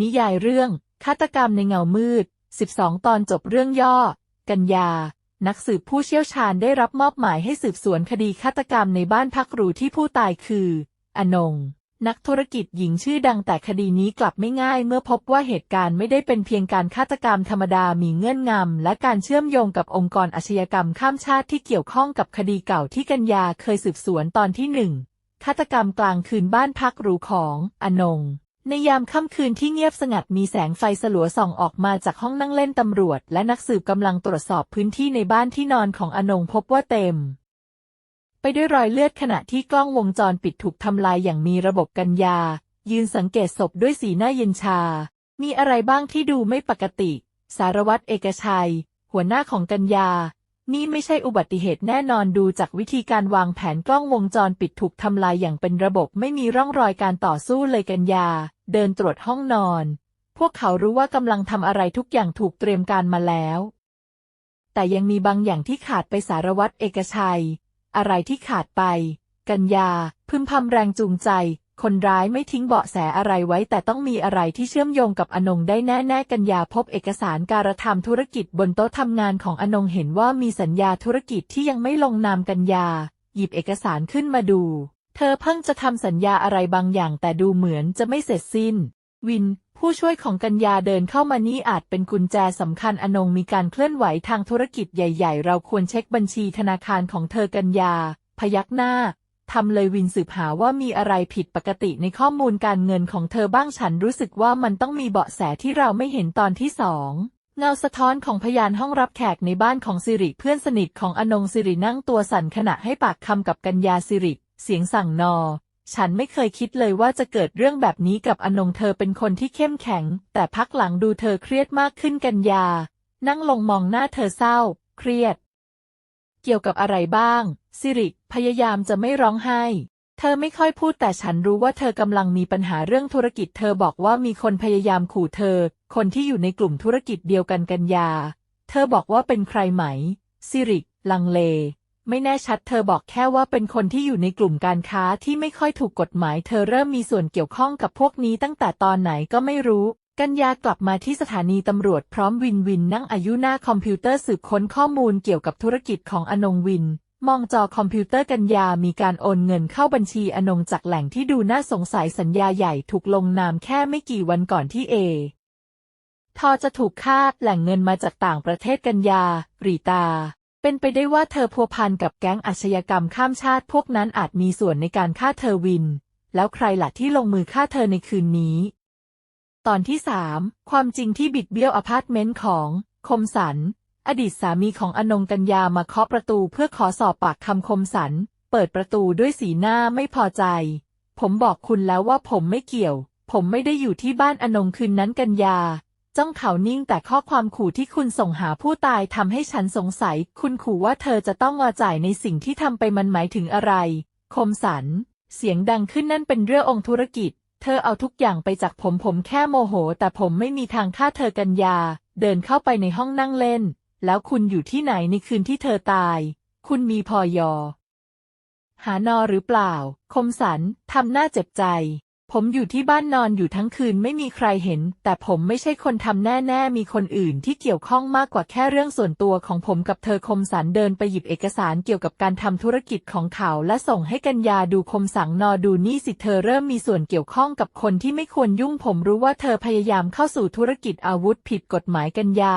นิยายเรื่อง ฆาตกรรมในเงามืด 12 ตอนจบเรื่องย่อ กันยานักสืบผู้เชี่ยวชาญได้รับมอบหมายให้สืบสวนคดีฆาตกรรมในบ้านพักหรูที่ผู้ตายคือ อนง นักธุรกิจหญิงชื่อดังแต่คดีนี้กลับไม่ง่าย เมื่อพบว่าเหตุการณ์ไม่ได้เป็นเพียงการฆาตกรรมธรรมดามีเงื่อนงำและการเชื่อมโยงกับองค์กรอาชญากรรมข้ามชาติที่เกี่ยวข้องกับคดีเก่าที่กัญญาเคยสืบสวนตอนที่หนึ่งฆาตกรรมกลางคืนบ้านพักหรูของ อนง ในยามค่ำคืนที่เงียบสงัดมีแสงไฟสลัวส่องออกมาจากห้องนั่งเล่นตำรวจ และนักสืบกำลังตรวจสอบพื้นที่ในบ้านที่นอนของอนงพบว่าเต็ม ไปด้วยรอยเลือดขณะที่กล้องวงจรปิดถูกทำลายอย่างมีระบบกัญญา ยืนสังเกตศพด้วยสีหน้าเย็นชา มีอะไรบ้างที่ดูไม่ปกติ สารวัตรเอกชัย หัวหน้าของกัญญา นี่ไม่ใช่อุบัติเหตุแน่นอนดูจากวิธีการวางแผนกล้องวงจรปิดถูกทำลายอย่างเป็นระบบไม่มีร่องรอยการต่อสู้เลยกัญญาเดินตรวจห้องนอน พวกเขารู้ว่ากำลังทำอะไรทุกอย่างถูกเตรียมการมาแล้ว แต่ยังมีบางอย่างที่ขาดไปสารวัตรเอกชัย อะไรที่ขาดไป กัญญาพึมพำแรงจูงใจ คนร้ายไม่ทิ้งเบาะแสอะไรไว้ แต่ต้องมีอะไรที่เชื่อมโยงกับอนงได้แน่ๆกัญญาพบเอกสารการทำธุรกิจบนโต๊ะทำงานของอนงเห็นว่ามีสัญญาธุรกิจที่ยังไม่ลงนามกัญญาหยิบเอกสารขึ้นมาดู เธอเพิ่งจะทำสัญญาอะไรบางอย่าง แต่ดูเหมือนจะไม่เสร็จสิ้น วิน ผู้ช่วยของกัญญาเดินเข้ามานี่อาจเป็นกุญแจสำคัญอนงมีการเคลื่อนไหวทางธุรกิจใหญ่ ๆ เราควรเช็คบัญชีธนาคารของเธอกัญญา พยักหน้า ทำเลยวินสืบหาว่ามีอะไรผิดปกติในข้อมูลการเงินของเธอบ้างฉันรู้สึกว่ามันต้องมีเบาะแสที่เราไม่เห็นตอนที่สองเงาสะท้อนของพยานห้องรับแขกในบ้านของสิริเพื่อนสนิทของอนงสิรินั่งตัวสั่นขณะให้ปากคำกับกัญญาสิริ เสียงสั่งนอ ฉันไม่เคยคิดเลยว่าจะเกิดเรื่องแบบนี้กับอนงเธอเป็นคนที่เข้มแข็ง แต่พักหลังดูเธอเครียดมากขึ้นกัญญา นั่งลงมองหน้าเธอเศร้า เครียด เกี่ยวกับอะไรบ้างสิริพยายามจะไม่ร้องไห้ เธอไม่ค่อยพูดแต่ฉันรู้ว่าเธอกำลังมีปัญหาเรื่องธุรกิจ เธอบอกว่ามีคนพยายามขู่เธอ คนที่อยู่ในกลุ่มธุรกิจเดียวกันกันยา เธอบอกว่าเป็นใครไหมสิริลังเล ไม่แน่ชัด เธอบอกแค่ว่าเป็นคนที่อยู่ในกลุ่มการค้าที่ไม่ค่อยถูกกฎหมาย เธอเริ่มมีส่วนเกี่ยวข้องกับพวกนี้ตั้งแต่ตอนไหนก็ไม่รู้ กัญญากลับมาที่สถานีตำรวจพร้อมวินวินนั่งอายุหน้าคอมพิวเตอร์สืบค้นข้อมูลเกี่ยวกับธุรกิจของอนงวิน มองจอคอมพิวเตอร์กัญญามีการโอนเงินเข้าบัญชีอนงจากแหล่งที่ดูน่าสงสัยสัญญาใหญ่ถูกลงนามแค่ไม่กี่วันก่อนที่เอทอจะถูกฆ่าแหล่งเงินมาจากต่างประเทศกัญญารีตา เป็นไปได้ว่าเธอพัวพันกับแก๊งอาชญากรรมข้ามชาติพวกนั้นอาจมีส่วนในการฆ่าเธอวิน แล้วใครล่ะที่ลงมือฆ่าเธอในคืนนี้ ตอนที่สามความจริงที่บิดเบี้ยวอพาร์ตเมนต์ของ คมสัน อดีตสามีของอนงกัญญามาเคาะประตูเพื่อขอสอบปากคำคมสัน เปิดประตูด้วยสีหน้าไม่พอใจ ผมบอกคุณแล้วว่าผมไม่เกี่ยว ผมไม่ได้อยู่ที่บ้านอนงคืนนั้นกัญญา จ้องเขานิ่งแต่ข้อความขู่ที่คุณส่งหาผู้ตายทำให้ฉันสงสัย คุณขู่ว่าเธอจะต้องมาจ่ายในสิ่งที่ทำไปมันหมายถึงอะไร คมสัน เสียงดังขึ้นนั่นเป็นเรื่ององค์ธุรกิจ เธอเอาทุกอย่างไปจากผมผมแค่โมโห แต่ผมไม่มีทางฆ่าเธอกัญญาเดินเข้าไปในห้องนั่งเล่น แล้วคุณอยู่ที่ไหนในคืนที่เธอตาย คุณมีพอยอ หานอหรือเปล่า คมสันทำหน้าเจ็บใจ ผมอยู่ที่บ้านนอนอยู่ทั้งคืนไม่มีใครเห็น แต่ผมไม่ใช่คนทำแน่ๆ มีคนอื่นที่เกี่ยวข้องมากกว่าแค่เรื่องส่วนตัวของผมกับเธอคมสันเดินไปหยิบเอกสารเกี่ยวกับการทำธุรกิจของเขาและส่งให้กัญญาดูคมสังนอดูนี่สิเธอเริ่มมีส่วนเกี่ยวข้องกับคนที่ไม่ควรยุ่งผมรู้ว่าเธอพยายามเข้าสู่ธุรกิจอาวุธผิดกฎหมายกัญญา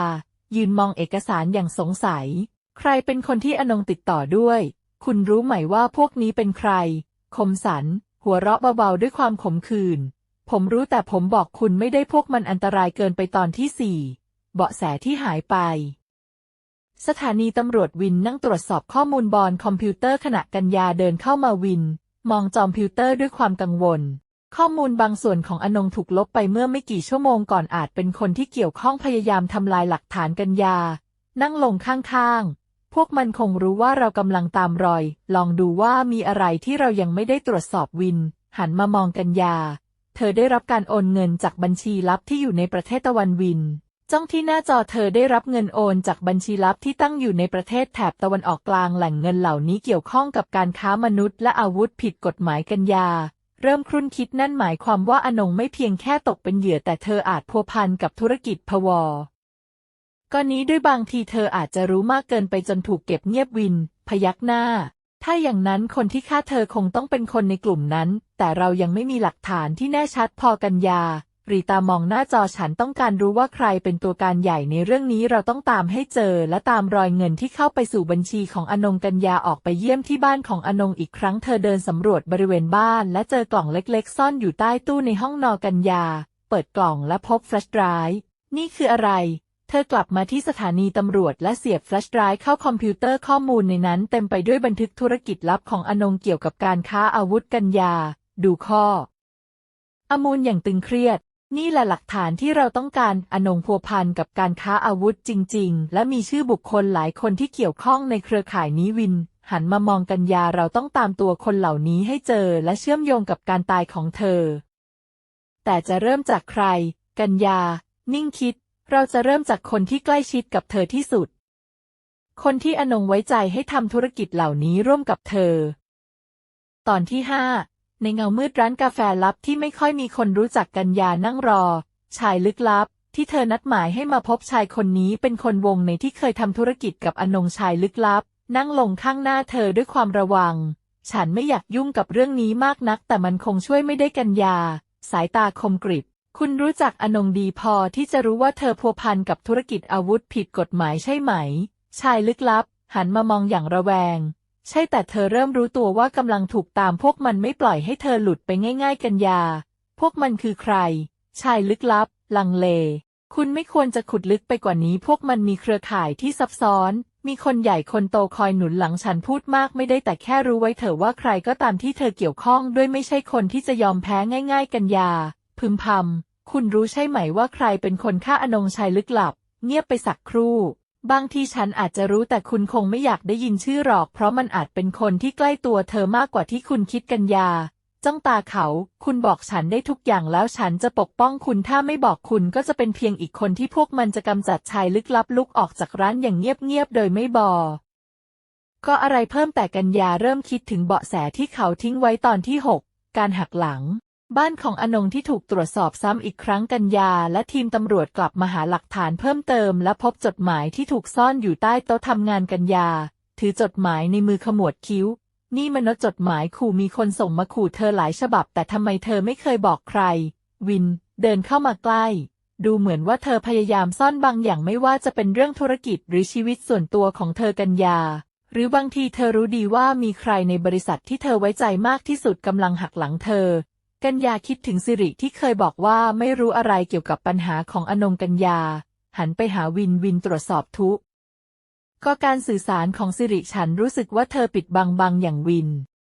ยืนมองเอกสารอย่างสงสัย ใครเป็นคนที่อนงติดต่อด้วย คุณรู้ไหมว่าพวกนี้เป็นใคร คมสัน หัวเราะเบาๆด้วยความขมขื่นผมรู้แต่ผมบอกคุณไม่ได้พวกมันอันตรายเกินไปตอนที่สี่เบาะแสที่หายไป สถานีตำรวจวินนั่งตรวจสอบข้อมูลบอลคอมพิวเตอร์ขณะกัญญาเดินเข้ามาวิน มองจอมพิวเตอร์ด้วยความกังวล ข้อมูลบางส่วนของอนงถูกลบไปเมื่อไม่กี่ชั่วโมงก่อนอาจเป็นคนที่เกี่ยวข้องพยายามทำลายหลักฐานกัญญา นั่งลงข้างๆ พวกมันคงรู้ว่าเรากำลังตามรอย ลองดูว่ามีอะไรที่เรายังไม่ได้ตรวจสอบวิน หันมามองกัญญาเธอได้รับการโอนเงินจากบัญชีลับที่อยู่ในประเทศตะวันวิน จ้องที่หน้าจอเธอได้รับเงินโอนจากบัญชีลับที่ตั้งอยู่ในประเทศแถบตะวันออกกลางแหล่งเงินเหล่านี้เกี่ยวข้องกับการค้ามนุษย์และอาวุธผิดกฎหมายกัญญาเริ่มครุ่นคิดนั่นหมายความว่าอนงไม่เพียงแค่ตกเป็นเหยื่อแต่เธออาจพัวพันกับธุรกิจพวอ ก็นี้ด้วยบางทีเธออาจจะรู้มากเกินไปจนถูกเก็บเงียบวิน พยักหน้า ถ้าอย่างนั้นคนที่ฆ่าเธอคงต้องเป็นคนในกลุ่มนั้น แต่เรายังไม่มีหลักฐานที่แน่ชัดพอกันยารีตามองหน้าจอฉันต้องการรู้ว่าใครเป็นตัวการใหญ่ในเรื่องนี้เราต้องตามให้เจอ และตามรอยเงินที่เข้าไปสู่บัญชีของอนงกัญญาออกไปเยี่ยมที่บ้านของอนงอีกครั้งเธอเดินสำรวจบริเวณบ้าน และเจอกล่องเล็กๆ ซ่อนอยู่ใต้ตู้ในห้องนอนกัญญา เปิดกล่องและพบแฟลชไดรฟ์นี่คืออะไร เธอกลับมาที่สถานีตำรวจและเสียบแฟลชไดรฟ์เข้าคอมพิวเตอร์ข้อมูลในนั้นเต็มไปด้วยบันทึกธุรกิจลับของอนงเกี่ยวกับการค้าอาวุธกัญญาดูข้อ อมูลอย่างตึงเครียด นี่แหละหลักฐานที่เราต้องการอนงพัวพันกับการค้าอาวุธจริง ๆ และมีชื่อบุคคลหลายคนที่เกี่ยวข้องในเครือข่ายนี้วิน หันมามองกัญญาเราต้องตามตัวคนเหล่านี้ให้เจอและเชื่อมโยงกับการตายของเธอ แต่จะเริ่มจากใคร กัญญานิ่งคิด เราจะเริ่มจากคนที่ใกล้ชิดกับเธอที่สุด คนที่อนงไว้ใจให้ทำธุรกิจเหล่านี้ร่วมกับเธอ ตอนที่ห้าในเงามืดร้านกาแฟลับที่ไม่ค่อยมีคนรู้จักกัญญานั่งรอ ชายลึกลับ ที่เธอนัดหมายให้มาพบชายคนนี้เป็นคนวงในที่เคยทำธุรกิจกับอนงชายลึกลับ นั่งลงข้างหน้าเธอด้วยความระวัง ฉันไม่อยากยุ่งกับเรื่องนี้มากนัก แต่มันคงช่วยไม่ได้กัญญาสายตาคมกริบ คุณรู้จักอนงดีพอที่จะรู้ว่าเธอพัวพันกับธุรกิจอาวุธผิดกฎหมายใช่ไหม ชายลึกลับ หันมามองอย่างระแวง ใช่แต่เธอเริ่มรู้ตัวว่ากำลังถูกตามพวกมันไม่ปล่อยให้เธอหลุดไปง่ายๆกันยา พวกมันคือใคร ชายลึกลับ ลังเล คุณไม่ควรจะขุดลึกไปกว่านี้พวกมันมีเครือข่ายที่ซับซ้อน มีคนใหญ่คนโตคอยหนุนหลังฉันพูดมากไม่ได้แต่แค่รู้ไว้เถอะว่าใครก็ตามที่เธอเกี่ยวข้องด้วยไม่ใช่คนที่จะยอมแพ้ง่าย ๆ กันยา พึมพำคุณรู้ใช่ไหมว่าใครเป็นคนฆ่าอนงชายลึกลับ เงียบไปสักครู่ บางทีฉันอาจจะรู้แต่คุณคงไม่อยากได้ยินชื่อหรอก เพราะมันอาจเป็นคนที่ใกล้ตัวเธอมากกว่าที่คุณคิดกันยา จ้องตาเขา คุณบอกฉันได้ทุกอย่างแล้วฉันจะปกป้องคุณถ้าไม่บอกคุณก็จะเป็นเพียงอีกคนที่พวกมันจะกำจัดชายลึกลับลุกออกจากร้านอย่างเงียบๆโดยไม่บอกก็อะไรเพิ่มแต่กัญญาเริ่มคิดถึงเบาะแสที่เขาทิ้งไว้ตอนที่6การหักหลัง บ้านของอนงที่ถูกตรวจสอบซ้ำอีกครั้งกัญญาและทีมตำรวจกลับมาหาหลักฐานเพิ่มเติม และพบจดหมายที่ถูกซ่อนอยู่ใต้โต๊ะทำงานกัญญาถือจดหมายในมือขมวดคิ้ว นี่มันจดหมายขู่มีคนส่งมาขู่เธอหลายฉบับ แต่ทำไมเธอไม่เคยบอกใคร วิน เดินเข้ามาใกล้ ดูเหมือนว่าเธอพยายามซ่อนบางอย่างไม่ว่าจะเป็นเรื่องธุรกิจหรือชีวิตส่วนตัวของเธอกัญญาหรือบางทีเธอรู้ดีว่ามีใครในบริษัทที่เธอไว้ใจมากที่สุดกำลังหักหลังเธอ กัญญาคิดถึงสิริที่เคยบอกว่าไม่รู้อะไรเกี่ยวกับปัญหาของอนงกัญญา หันไปหาวินวินตรวจสอบทุก ก็การสื่อสารของสิริฉันรู้สึกว่าเธอปิดบังบางอย่างวิน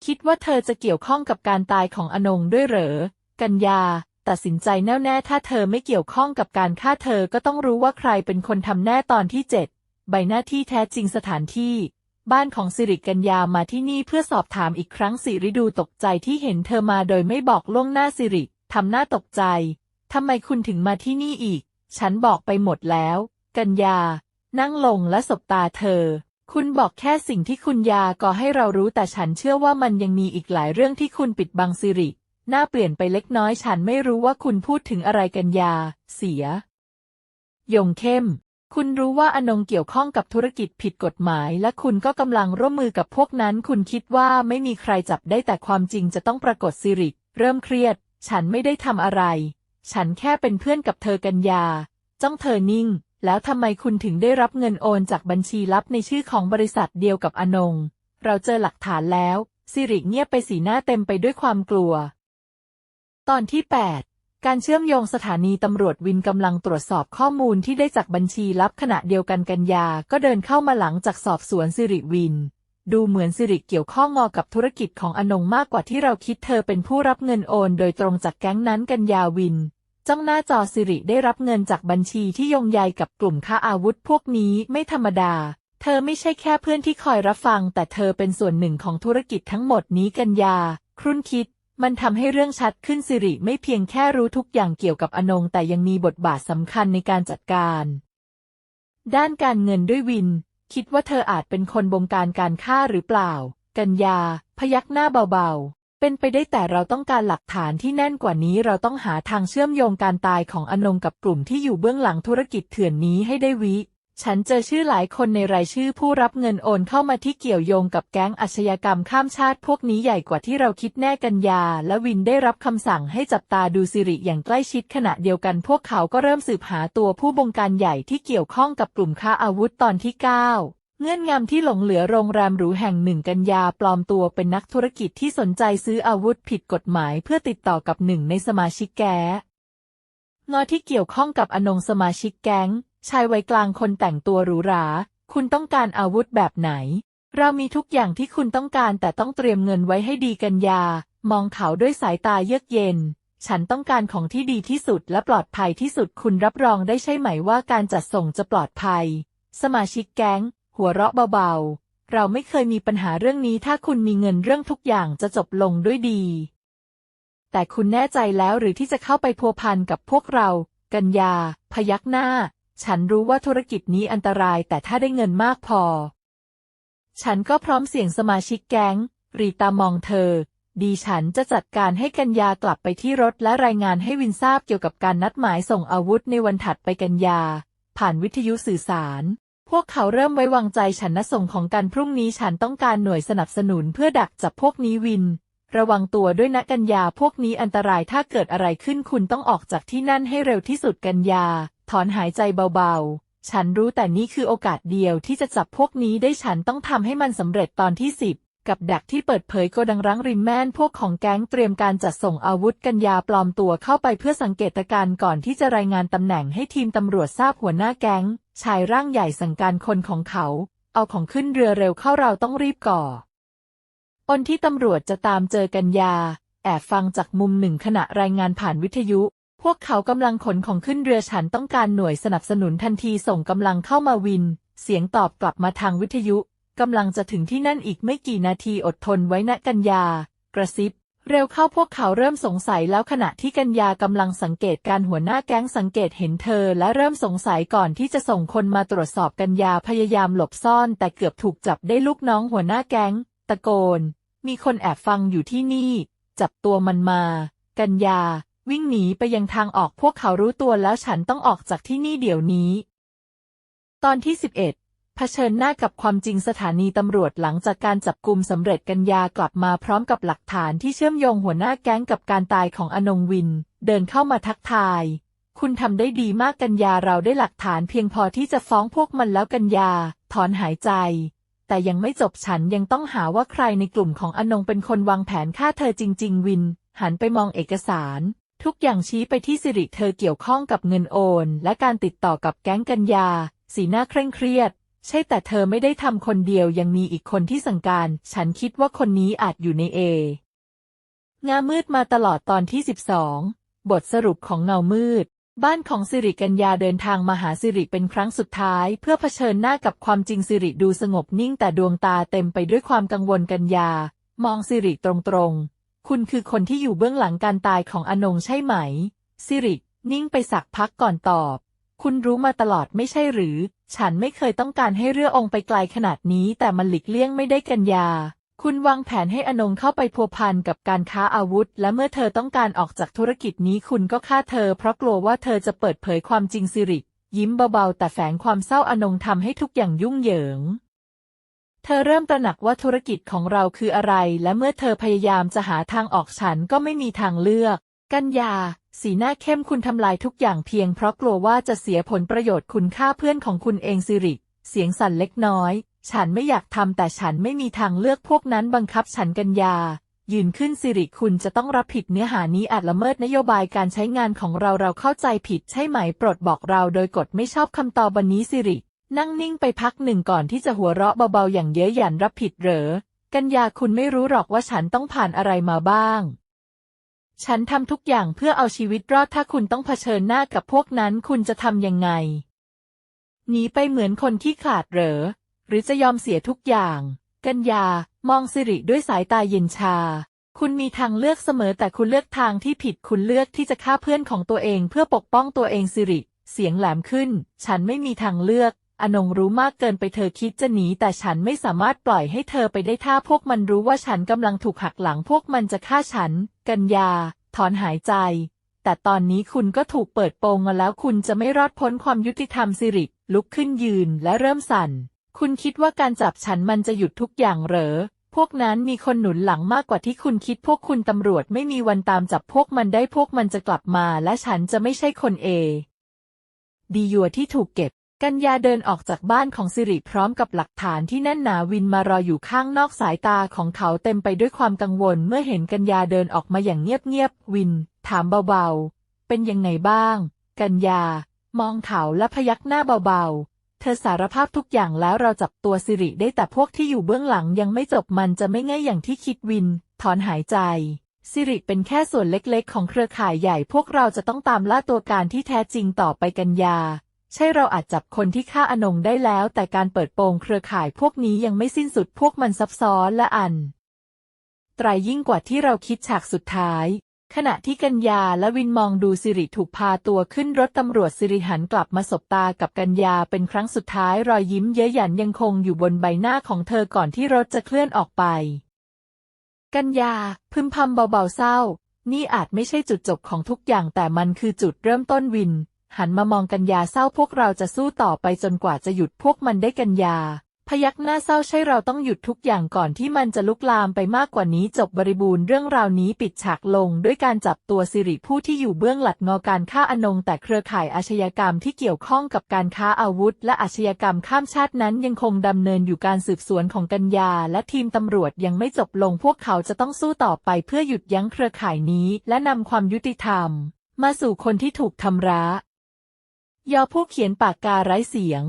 คิดว่าเธอจะเกี่ยวข้องกับการตายของอนงด้วยเหรอ กัญญา ตัดสินใจแน่วแน่ถ้าเธอไม่เกี่ยวข้องกับการฆ่าเธอก็ต้องรู้ว่าใครเป็นคนทำแน่ตอนที่เจ็ดใบหน้าที่แท้จริงสถานที่ บ้านของสิริกัญญามาที่นี่เพื่อสอบถามอีกครั้งสิริดูตกใจที่เห็นเธอมาโดยไม่บอกล่วงหน้าสิริทำหน้าตกใจทำไมคุณถึงมาที่นี่อีก ฉันบอกไปหมดแล้ว กัญญา นั่งลงและสบตาเธอ คุณบอกแค่สิ่งที่คุณยาก็ให้เรารู้แต่ฉันเชื่อว่ามันยังมีอีกหลายเรื่องที่คุณปิดบังสิริ หน้าเปลี่ยนไปเล็กน้อยฉันไม่รู้ว่าคุณพูดถึงอะไรกันยาเสีย ยงเข้ม คุณรู้ว่าอนงเกี่ยวข้องกับธุรกิจผิดกฎหมาย และคุณก็กำลังร่วมมือกับพวกนั้น คุณคิดว่าไม่มีใครจับได้แต่ความจริงจะต้องปรากฏสิริเริ่มเครียด ฉันไม่ได้ทำอะไร ฉันแค่เป็นเพื่อนกับเธอกัญญา จ้องเธอนิ่ง แล้วทำไมคุณถึงได้รับเงินโอนจากบัญชีลับในชื่อของบริษัทเดียวกับอนง เราเจอหลักฐานแล้ว สิริเงียบไปสีหน้าเต็มไปด้วยความกลัว ตอนที่ 8 การเชื่อมโยงสถานีตำรวจวินกำลังตรวจสอบข้อมูลที่ได้จากบัญชีลับขณะเดียวกันกันยาก็เดินเข้ามาหลังจากสอบสวนสิริวิน ดูเหมือนสิริเกี่ยวข้องงอกับธุรกิจของอนงมากกว่าที่เราคิดเธอเป็นผู้รับเงินโอนโดยตรงจากแก๊งนั้นกันยาวิน จ้องหน้าจอสิริได้รับเงินจากบัญชีที่ยงใยกับกลุ่มค้าอาวุธพวกนี้ไม่ธรรมดา เธอไม่ใช่แค่เพื่อนที่คอยรับฟัง แต่เธอเป็นส่วนหนึ่งของธุรกิจทั้งหมดนี้กันยาครุ่นคิด มันทำให้เรื่องชัดขึ้นสิริไม่เพียงแค่รู้ทุกอย่างเกี่ยวกับอนงแต่ยังมีบทบาทสำคัญในการจัดการ ด้านการเงินด้วยวิน คิดว่าเธออาจเป็นคนบงการการฆ่าหรือเปล่า กัญญา พยักหน้าเบาๆ เป็นไปได้แต่เราต้องการหลักฐานที่แน่นกว่านี้เราต้องหาทางเชื่อมโยงการตายของอนงกับกลุ่มที่อยู่เบื้องหลังธุรกิจเถื่อนนี้ให้ได้วิ ฉันเจอชื่อหลายคนในรายชื่อผู้รับเงินโอนเข้ามาที่เกี่ยวโยงกับแก๊งอาชญากรรมข้ามชาติพวกนี้ใหญ่กว่าที่เราคิดแน่กันยา และวินได้รับคำสั่งให้จับตาดูสิริอย่างใกล้ชิดขณะเดียวกัน พวกเขาก็เริ่มสืบหาตัวผู้บงการใหญ่ที่เกี่ยวข้องกับกลุ่มค้าอาวุธตอนที่ 9เงื่อนงำที่หลงเหลือโรงแรมหรูแห่งหนึ่งกันยาปลอมตัวเป็นนักธุรกิจที่สนใจซื้ออาวุธผิดกฎหมายเพื่อติดต่อกับหนึ่งในสมาชิกแก๊งงอที่เกี่ยวข้องกับอนงสมาชิกแก๊ง ชายวัยกลางคนแต่งตัวหรูหรา คุณต้องการอาวุธแบบไหน เรามีทุกอย่างที่คุณต้องการแต่ต้องเตรียมเงินไว้ให้ดีกันยา มองเขาด้วยสายตาเยือกเย็น ฉันต้องการของที่ดีที่สุดและปลอดภัยที่สุดคุณรับรองได้ใช่ไหมว่าการจัดส่งจะปลอดภัย สมาชิกแก๊ง หัวเราะเบาๆ เราไม่เคยมีปัญหาเรื่องนี้ถ้าคุณมีเงินเรื่องทุกอย่างจะจบลงด้วยดี แต่คุณแน่ใจแล้วหรือที่จะเข้าไปพัวพันกับพวกเรา กัญญา พยักหน้า ฉันรู้ว่าธุรกิจนี้อันตรายแต่ถ้าได้เงินมากพอ ฉันก็พร้อมเสี่ยงสมาชิกแก๊ง รีตามองเธอ ดีฉันจะจัดการให้กัญญากลับไปที่รถและรายงานให้วินทราบเกี่ยวกับการนัดหมายส่งอาวุธในวันถัดไปกัญญาผ่านวิทยุสื่อสาร พวกเขาเริ่มไว้วางใจฉันนะส่งของกันพรุ่งนี้ฉันต้องการหน่วยสนับสนุนเพื่อดักจับพวกนี้วิน ระวังตัวด้วยนะกัญญาพวกนี้อันตรายถ้าเกิดอะไรขึ้นคุณต้องออกจากที่นั่นให้เร็วที่สุดกัญญา ถอนหายใจเบาๆ ฉันรู้แต่นี่คือโอกาสเดียวที่จะจับพวกนี้ได้ฉันต้องทำให้มันสำเร็จตอนที่สิบกับดักที่เปิดเผยโกดังรังริมแม่นพวกของแก๊งเตรียมการจัดส่งอาวุธกัญญาปลอมตัวเข้าไปเพื่อสังเกตการณ์ก่อนที่จะรายงานตำแหน่งให้ทีมตำรวจทราบหัวหน้าแก๊ง ชายร่างใหญ่สั่งการคนของเขา เอาของขึ้นเรือเร็วเข้าเราต้องรีบก่อ อนที่ตำรวจจะตามเจอกันยา แอบฟังจากมุมหนึ่งขณะรายงานผ่านวิทยุ พวกเขากำลังขนของขึ้นเรือฉันต้องการหน่วยสนับสนุนทันทีส่งกำลังเข้ามาวิน เสียงตอบกลับมาทางวิทยุกำลังจะถึงที่นั่นอีกไม่กี่นาทีอดทนไว้นะกัญญา กระซิบ เร็วเข้าพวกเขาเริ่มสงสัยแล้วขณะที่กัญญากำลังสังเกตการหัวหน้าแก๊งสังเกตเห็นเธอและเริ่มสงสัยก่อนที่จะส่งคนมาตรวจสอบกัญญาพยายามหลบซ่อน แต่เกือบถูกจับได้ลูกน้องหัวหน้าแก๊ง ตะโกน มีคนแอบฟังอยู่ที่นี่ จับตัวมันมา กัญญา วิ่งหนีไปยังทางออกพวกเขารู้ตัวแล้วฉันต้องออกจากที่นี่เดี๋ยวนี้ ตอนที่11เผชิญหน้ากับความจริงสถานีตำรวจหลังจากการจับกลุ่มสำเร็จกัญญากลับมาพร้อมกับหลักฐานที่เชื่อมโยงหัวหน้าแก๊งกับการตายของอนงวิน เดินเข้ามาทักทาย คุณทำได้ดีมากกัญญาเราได้หลักฐานเพียงพอที่จะฟ้องพวกมันแล้วกัญญา ถอนหายใจ แต่ยังไม่จบฉันยังต้องหาว่าใครในกลุ่มของอนงเป็นคนวางแผนฆ่าเธอจริง ๆ วิน หันไปมองเอกสาร ทุกอย่างชี้ไปที่สิริเธอเกี่ยวข้องกับเงินโอน และการติดต่อกับแก๊งกัญญา สีหน้าเคร่งเครียด ใช่แต่เธอไม่ได้ทำคนเดียวยังมีอีกคนที่สั่งการ ฉันคิดว่าคนนี้อาจอยู่ในเองามืดมาตลอดตอนที่ 12 บทสรุปของเงามืด บ้านของสิริกัญญาเดินทางมาหาสิริเป็นครั้งสุดท้าย เพื่อเผชิญหน้ากับความจริงสิริดูสงบนิ่งแต่ดวงตาเต็มไปด้วยความกังวลกัญญามองสิริตรงๆ คุณคือคนที่อยู่เบื้องหลังการตายของอนงใช่ไหม สิริ นิ่งไปสักพักก่อนตอบ คุณรู้มาตลอดไม่ใช่หรือ ฉันไม่เคยต้องการให้เรื่ององค์ไปไกลขนาดนี้ แต่มันหลีกเลี่ยงไม่ได้กัญญาคุณวางแผนให้อนงเข้าไปพัวพันกับการค้าอาวุธ และเมื่อเธอต้องการออกจากธุรกิจนี้คุณก็ฆ่าเธอ เพราะกลัวว่าเธอจะเปิดเผยความจริงสิริ ยิ้มเบาๆแต่แฝงความเศร้าอนงทำให้ทุกอย่างยุ่งเหยิง เธอเริ่มตระหนักว่าธุรกิจของเราคืออะไร และเมื่อเธอพยายามจะหาทางออกฉันก็ไม่มีทางเลือก กัญญา สีหน้าเข้มคุณทำลายทุกอย่างเพียงเพราะกลัวว่าจะเสียผลประโยชน์คุณฆ่าเพื่อนของคุณเองสิริ เสียงสั่นเล็กน้อย ฉันไม่อยากทำแต่ฉันไม่มีทางเลือกพวกนั้นบังคับฉันกัญญา ยืนขึ้นสิริคุณจะต้องรับผิดเนื้อหานี้อาจละเมิดนโยบายการใช้งานของเราเราเข้าใจผิดใช่ไหมโปรดบอกเราโดยกฎไม่ชอบคำตอบวันนี้สิริ นั่งนิ่งไปพักหนึ่งก่อนที่จะหัวเราะเบาๆอย่างเย้ยหยันรับผิดเหรอ กัญญาคุณไม่รู้หรอกว่าฉันต้องผ่านอะไรมาบ้าง ฉันทำทุกอย่างเพื่อเอาชีวิตรอดถ้าคุณต้องเผชิญหน้ากับพวกนั้นคุณจะทำยังไง หนีไปเหมือนคนที่ขาดเหรอ หรือจะยอมเสียทุกอย่าง กัญญามองสิริด้วยสายตาเย็นชา คุณมีทางเลือกเสมอแต่คุณเลือกทางที่ผิดคุณเลือกที่จะฆ่าเพื่อนของตัวเองเพื่อปกป้องตัวเองสิริ เสียงแหลมขึ้น ฉันไม่มีทางเลือก อนงรู้มากเกินไปเธอคิดจะหนีแต่ฉันไม่สามารถปล่อยให้เธอไปได้ถ้าพวกมันรู้ว่าฉันกำลังถูกหักหลังพวกมันจะฆ่าฉัน กัญญา ถอนหายใจ แต่ตอนนี้คุณก็ถูกเปิดโปงมาแล้วคุณจะไม่รอดพ้นความยุติธรรมสิริ ลุกขึ้นยืนและเริ่มสั่น คุณคิดว่าการจับฉันมันจะหยุดทุกอย่างเหรอ พวกนั้นมีคนหนุนหลังมากกว่าที่คุณคิดพวกคุณตำรวจไม่มีวันตามจับพวกมันได้พวกมันจะกลับมา และฉันจะไม่ใช่คนเอ ดียัวที่ถูกเก็บ กัญญาเดินออกจากบ้านของสิริพร้อมกับหลักฐานที่แน่นหนาวินมารออยู่ข้างนอกสายตาของเขาเต็มไปด้วยความกังวลเมื่อเห็นกัญญาเดินออกมาอย่างเงียบๆวิน ถามเบาๆ เป็นยังไงบ้าง กัญญามองเขาและพยักหน้าเบาๆ เธอสารภาพทุกอย่างแล้วเราจับตัวสิริได้แต่พวกที่อยู่เบื้องหลังยังไม่จบมันจะไม่ง่ายอย่างที่คิดวิน ถอนหายใจสิริเป็นแค่ส่วนเล็กๆ ของเครือข่ายใหญ่ พวกเราจะต้องตามล่าตัวการที่แท้จริงต่อไปกัญญา ใช่เราอาจจับคนที่ฆ่าอนงได้แล้ว แต่การเปิดโปงเครือข่ายพวกนี้ยังไม่สิ้นสุดพวกมันซับซ้อนและอัน ตรายยิ่งกว่าที่เราคิดฉากสุดท้าย ขณะที่กัญญาและวินมองดูสิริถูกพาตัวขึ้นรถตำรวจสิริหันกลับมาสบตากับกัญญาเป็นครั้งสุดท้ายรอยยิ้มเย้ยหยันยังคงอยู่บนใบหน้าของเธอก่อนที่รถจะเคลื่อนออกไป กัญญาพึมพำเบาๆเศร้า นี่อาจไม่ใช่จุดจบของทุกอย่างแต่มันคือจุดเริ่มต้นวิน หันมามองกัญญาเศร้าพวกเราจะสู้ต่อไปจนกว่าจะหยุดพวกมันได้กัญญาพยักหน้าเศร้าใช่เราต้องหยุดทุกอย่างก่อนที่มันจะลุกลามไปมากกว่านี้จบบริบูรณ์เรื่องราวนี้ปิดฉากลง ด้วยการจับตัวสิริผู้ที่อยู่เบื้องหลังงอการฆ่าอนงแต่เครือข่ายอาชญากรรมที่เกี่ยวข้องกับการค้าอาวุธ และอาชญากรรมข้ามชาตินั้นยังคงดำเนินอยู่การสืบสวนของกัญญาและทีมตำรวจยังไม่จบลงพวกเขาจะต้องสู้ต่อไปเพื่อหยุดยั้งเครือข่ายนี้ และนำความยุติธรรม มาสู่คนที่ถูกทำร้าย ยอผู้เขียนปากกาไร้เสียง